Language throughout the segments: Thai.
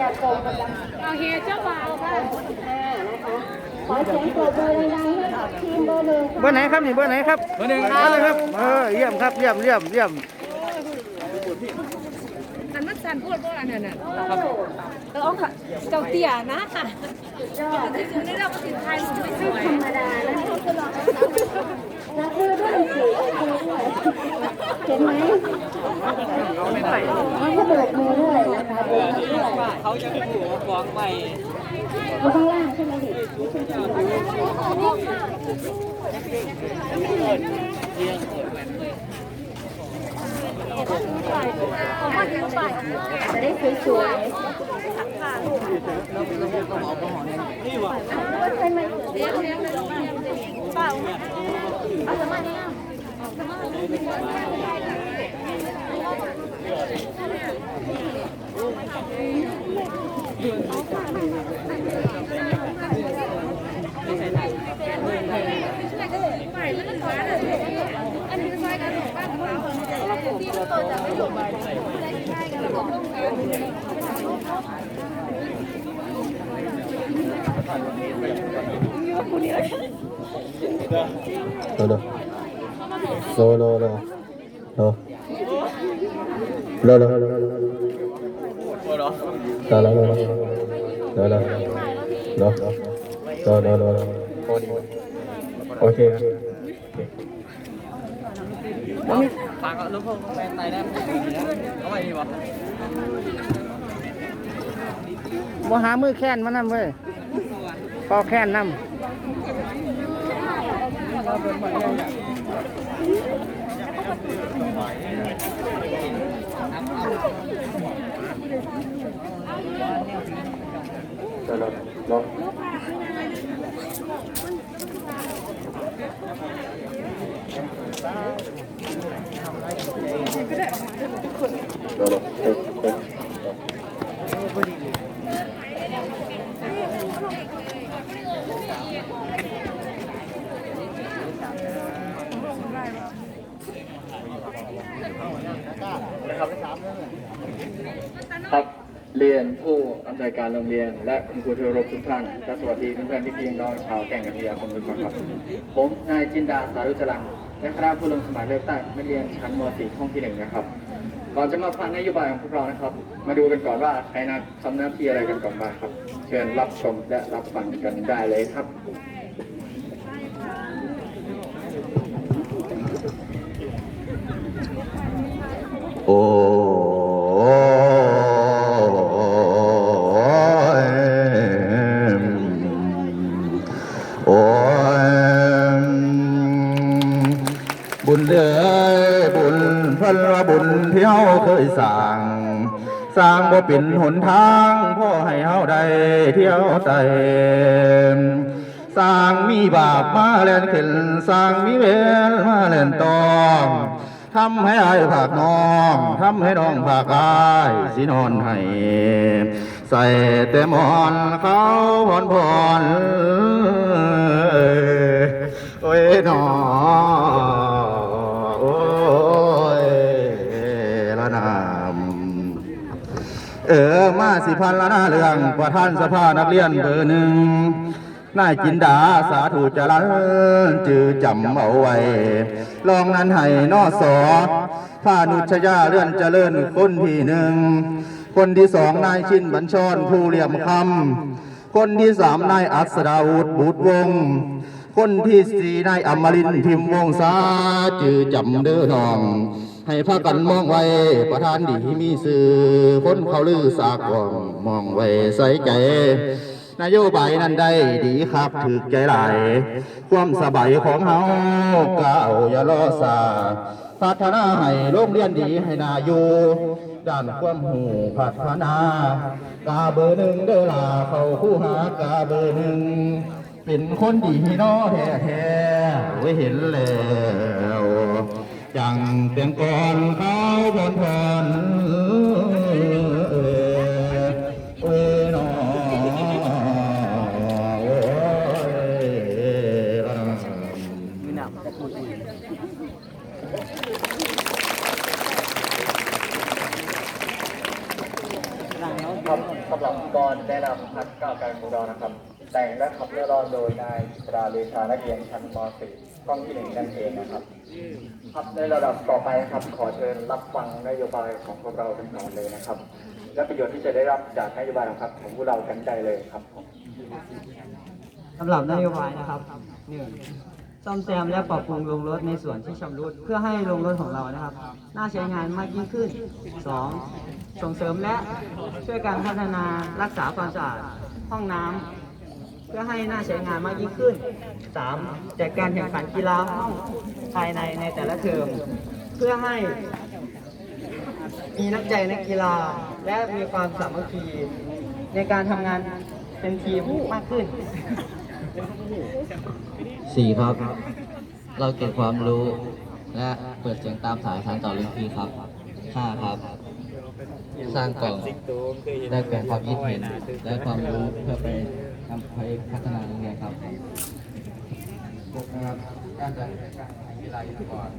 ยาคมกำลังเอาเฮียเจ้าบ่าวค่ะห้านะคะขอเสียงปรบมือดังๆให้กับทีมเบอร์หนึ่งเบอร์ไหนครับนี่เบอร์ไหนครับเบอร์หนึ่งเบอร์หนึ่งครับเออเยี่ยมครับเยี่ยมเยี่ยมเยี่ยมอันมันสั่นพูดว่าอันนั้นน่ะเราเอาค่ะเจ้าเตี้ยนะค่ะจริงๆนี่เราก็ติดไทยสวยธรรมดานะคะรับมือด้วยสิ เห็นไหมให้เบิกมือด้วยนะคะเบิกมือด้วยเขาจะไปผูกฟ้องใหม่อยู่ข้างล่างใช่ไหมดิจะได้สวยๆเป็นไห No, no. No, no, no. No. No, no, no, no, no. โอ้เหรอ No, no, no, no. No, no. No. No, no, no, no. โอเคครับ ฝากกับลูกพงแฟนไตได้เอาไว้ดีวะบ่หามือแค้นมานั่เว้ยพอแค้นนำ No, no, no. No, no. Hey, hey. ครับเรียนผู้อำนวยการโรงเรียน และคุณครูที่เคารพทุกท่านและสวัสดีเพื่อนๆที่พี่น้องชาวแก่งกระเทียมทุกคนครับ ผมนายจินดาสารุจรัง และคณะผู้ลงสมัครเลือกตั้งนักเรียนชั้นม .4 ห้องที่หนึ่งนะครับก่อนจะมาฟังนโยบายของพวกเรานะครับ มาดูกันก่อนว่าใครนะทำหน้าที่อะไรกันก่อนบ้างครับ เชิญรับชมและรับฟังกันได้เลยครับ บุญเด้อบุญพันว่าบุญที่เฮาเคยสร้างสร้างบ่เป็นหนทางพ่อให้เฮาได้เที่ยวใจสร้างมีบาปมาแล่นขึ้นสร้างมีเวรมาแล่นตองทำให้อายผากน้องทำให้น้องผากอายสินอนให้ใส่แต่มอนเขาผ่อนผ่อนโอ้ยหนอโเออมาสิพันละหน้าเรื่องประธานสภานักเรียนเบอร์หนึ่งนายจินดาสาธุจรันจือจำเอาไว้ลองนั้นให้นอสอพานุชยาเลื่อนเจริญคนที่หนึ่ง คนที่สองนายชินบัญชรผู้เหลี่ยมคำคนที่สามนายอัศดาวุฒิบุตรวง คนที่สี่นายอมรินพิมพ์วงศาจือจำเด้อน้อง ให้พากันมองไว้ประธานดีมีสื่อคนเขาลือสากว่องมองไว้ใส่ใจนโยบายนั้นได้ดีครับถึกใจหลาย ความสบายของเฮาก้าวอย่ารอสาพัฒนาให้โรงเรียนดีให้นาอยู่ด้านความหูพัฒนากาเบอร์หนึ่งเด้อลาเขาคู่หากาเบอร์หนึ่งเป็นคนดีนาะแท้แท้ๆไว้เห็นแล้ว จังเตียงก่อนเขาพรพรเออเอ้ยเนาะโอ้ยละนอครับสำหรับกรแนะนำพักก้าวไกลของเรานะครับ แต่งและขับเรือร้อนโดยนายปราเลชานักเรียนชั้นม .4 กล้องที่หนึ่งนั่นเองนะครับครับในระดับต่อไปนะครับขอเชิญรับฟังนโยบายของพวกเราทั้งสองเลยนะครับ และประโยชน์ที่จะได้รับจากนโยบายของครับของพวกเรากันใจเลยครับสำหรับนโยบายนะครับหนึ่งซ่อมแซมและปรับปรุงโรงรถในส่วนที่ชำรุดเพื่อให้โรงรถของเรานะครับ น่าใช้งานมากยิ่งขึ้นสองส่งเสริมและช่วยการพัฒนารักษาความสะอาดห้องน้ำ พื่อให้น่าใช้งานมากยิ่งขึ้นสามจัดการแข่งขันกีฬาห้องภายในในแต่ละเทอมเพื่อให้มีน้ำใจนักกีฬาและมีความสามัคคีในการทำงานเป็นทีมมากขึ้นสี่ครับ เราเก็บความรู้และเปิดเสียงตามสายทางต่อรุ่นพีครับห้าครับ สร้างกล่องได้เปลี่ยนความคิดเห็นและความรู้เพื่อไปทำไปพัฒนาโรงเรียนครับหกนะครับการจัดการแข่งกีฬายุทธก่อน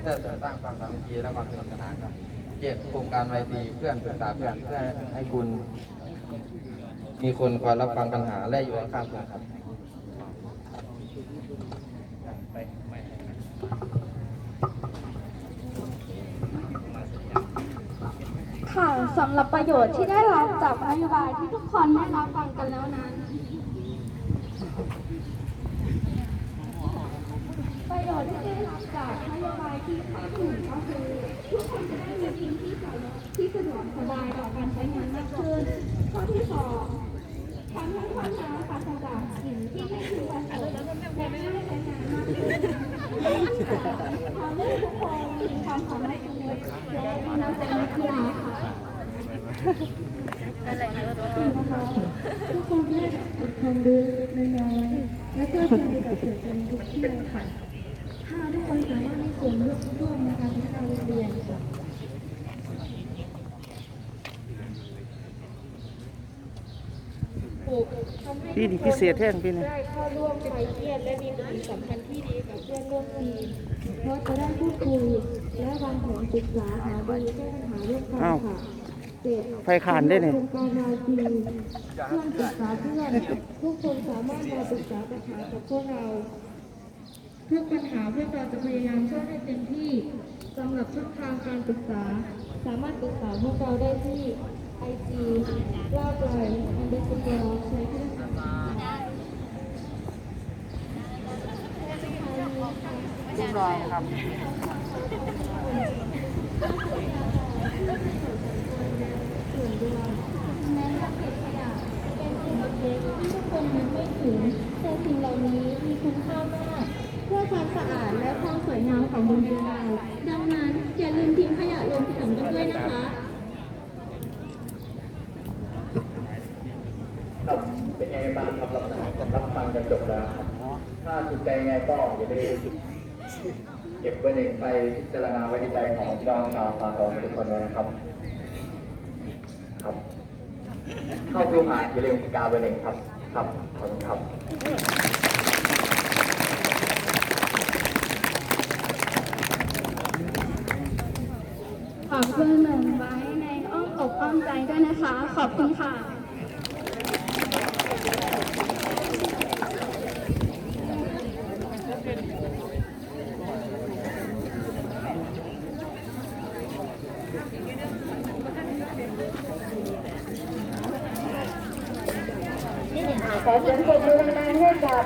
เพื่อสร้างความสามัคคีและความสนุกสนานครับเจ็ดโครงการไวตีเพื่อนปรึกษาเพื่อนเพื่อให้คุณ มีคนคอยรับฟังปัญหาและอยู่ข้างๆคุณครับ ค่ะสำหรับประโยชน์ที่ได้รับจากนโยบายที่ทุกคนได้รับฟังกันแล้วนั้น ประโยชน์ที่ได้รับจากนโยบายที่ข้อที่หนึ่งก็คือทุกคนจะได้มีพื้นที่สะดวกที่สะดวกสบายต่อการใช้งานมากขึ้นข้อที่สองทำให้ความน้ำปราศจากสิ่งที่ไม่พึงประสงค์และไม่ได้ใช้งานมากขึ้นทำให้ทุกคนมีความสามารถในและมีน้ำใจนักกีฬาค่ะ ทุกคนได้ความรู้น้อยๆและก็สนุกกับกิจกรรมทุกเที่ยวค่ะ ถ้าทุกคนสามารถมีส่วนร่วมในการพัฒนาโรงเรียนค่ะปีนี้พิเศษแท่งปีนี้ได้เข้าร่วมไฟเทียนและมีปฏิสัมพันธ์ที่ดีกับเพื่อนร่วมทีมเพราะจะได้พูดคุยและวางแผนศึกษาหารือแก้ปัญหาร่วมกันอ้าวค่ะเจ็ด ไฟขานได้เนี่ยโครงการนาทีเพื่อนปรึกษาเพื่อนทุกคนสามารถมาปรึกษาปัญหากับพวกเรา ทุกปัญหาพวกเราจะพยายามช่วยให้เต็มที่สำหรับช่องทางการปรึกษา สามารถปรึกษาพวกเราได้ที่ไอจีลาบเลยอันเดอร์สกอร์ใช้ที่ได้ค่ะเรียบร้อยนะครับ แม้การเก็บขยะเป็นสิ่งเล็กๆที่ทุกคนนึกไม่ถึงแต่ สิ่งเหล่านี้มีคุณค่ามากเพื่อความสะอาดและความสวยงามของเรียนเราดังนั้นอย่าลืมทิ้งขยะลงถังกันด้วยนะคะครับเป็นไงบ้างครับรับรับฟังกันจบแล้ว ถ้าถูกใจไงก็อย่าลืมเก็บไว้ในไปพิจารณาไว้ในใจของพี่น้องชาวปากตองทุกคนเลยนะครับครับ เข้าครูหาอย่าลืมกาเบอร์หนึ่งครับ ครับขอบคุณครับขอบคุณหนึ่งไว้ในอ้อมอกอ้อมใจด้วยนะคะ ขอบคุณค่ะ เสียงปรบมือดังๆให้กับ